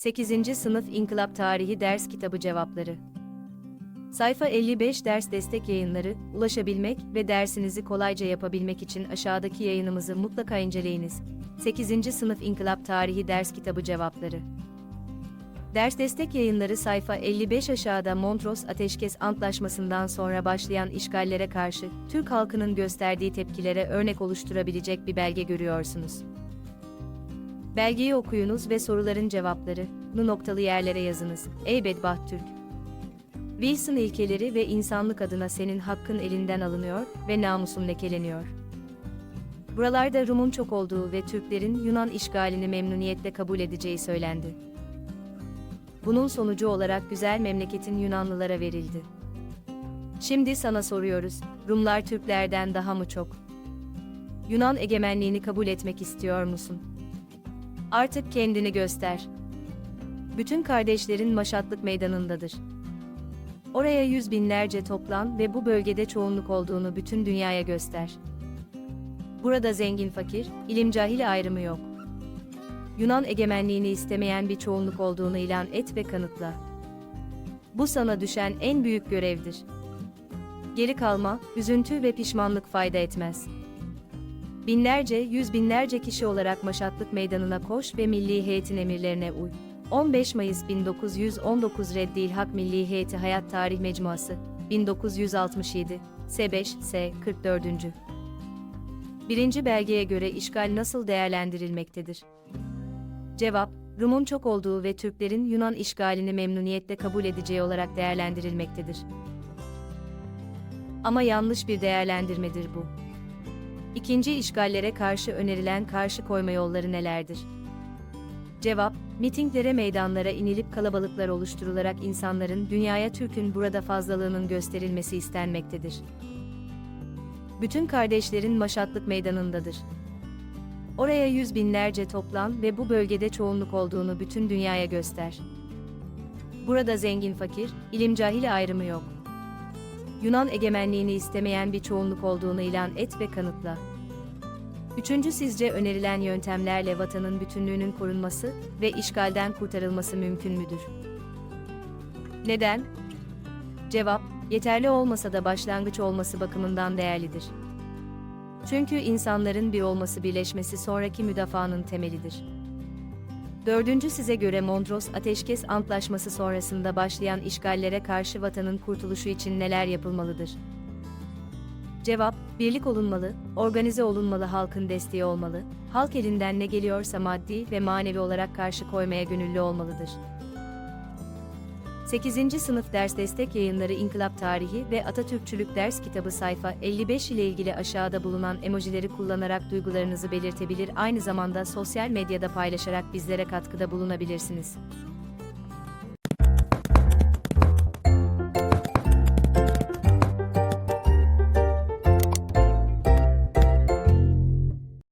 8. Sınıf İnkılap Tarihi Ders Kitabı Cevapları Sayfa 55 Ders Destek Yayınları, ulaşabilmek ve dersinizi kolayca yapabilmek için aşağıdaki yayınımızı mutlaka inceleyiniz. 8. Sınıf İnkılap Tarihi Ders Kitabı Cevapları Ders Destek Yayınları sayfa 55 aşağıda Montrose Ateşkes Antlaşması'ndan sonra başlayan işgallere karşı Türk halkının gösterdiği tepkilere örnek oluşturabilecek bir belge görüyorsunuz. Belgeyi okuyunuz ve soruların cevapları, nu noktalı yerlere yazınız. Ey bedbaht Türk! Wilson ilkeleri ve insanlık adına senin hakkın elinden alınıyor ve namusun lekeleniyor. Buralarda Rum'un çok olduğu ve Türklerin Yunan işgalini memnuniyetle kabul edeceği söylendi. Bunun sonucu olarak güzel memleketin Yunanlılara verildi. Şimdi sana soruyoruz, Rumlar Türklerden daha mı çok? Yunan egemenliğini kabul etmek istiyor musun? Artık kendini göster. Bütün kardeşlerin maşatlık meydanındadır. Oraya yüz binlerce toplan ve bu bölgede çoğunluk olduğunu bütün dünyaya göster. Burada zengin fakir, ilim cahil ayrımı yok. Yunan egemenliğini istemeyen bir çoğunluk olduğunu ilan et ve kanıtla. Bu sana düşen en büyük görevdir. Geri kalma, üzüntü ve pişmanlık fayda etmez. Binlerce, yüz binlerce kişi olarak Maşatlık Meydanı'na koş ve Milli Heyet'in emirlerine uy. 15 Mayıs 1919 Reddil Hak Milli Heyeti Hayat Tarih Mecmuası 1967 S5 S 44. Birinci belgeye göre işgal nasıl değerlendirilmektedir? Cevap, Rum'un çok olduğu ve Türklerin Yunan işgalini memnuniyetle kabul edeceği olarak değerlendirilmektedir. Ama yanlış bir değerlendirmedir bu. İkinci işgallere karşı önerilen karşı koyma yolları nelerdir? Cevap, mitinglere meydanlara inilip kalabalıklar oluşturularak insanların dünyaya Türk'ün burada fazlalığının gösterilmesi istenmektedir. Bütün kardeşlerin maşatlık meydanındadır. Oraya yüz binlerce toplan ve bu bölgede çoğunluk olduğunu bütün dünyaya göster. Burada zengin fakir, ilim cahil ayrımı yok. Yunan egemenliğini istemeyen bir çoğunluk olduğunu ilan et ve kanıtla. Üçüncü sizce önerilen yöntemlerle vatanın bütünlüğünün korunması ve işgalden kurtarılması mümkün müdür? Neden? Cevap, yeterli olmasa da başlangıç olması bakımından değerlidir. Çünkü insanların bir olması birleşmesi sonraki müdafaanın temelidir. Dördüncü size göre Mondros Ateşkes Antlaşması sonrasında başlayan işgallere karşı vatanın kurtuluşu için neler yapılmalıdır? Cevap, birlik olunmalı, organize olunmalı halkın desteği olmalı, halk elinden ne geliyorsa maddi ve manevi olarak karşı koymaya gönüllü olmalıdır. 8. Sınıf Ders Destek Yayınları İnkılap Tarihi ve Atatürkçülük Ders Kitabı sayfa 55 ile ilgili aşağıda bulunan emojileri kullanarak duygularınızı belirtebilir aynı zamanda sosyal medyada paylaşarak bizlere katkıda bulunabilirsiniz.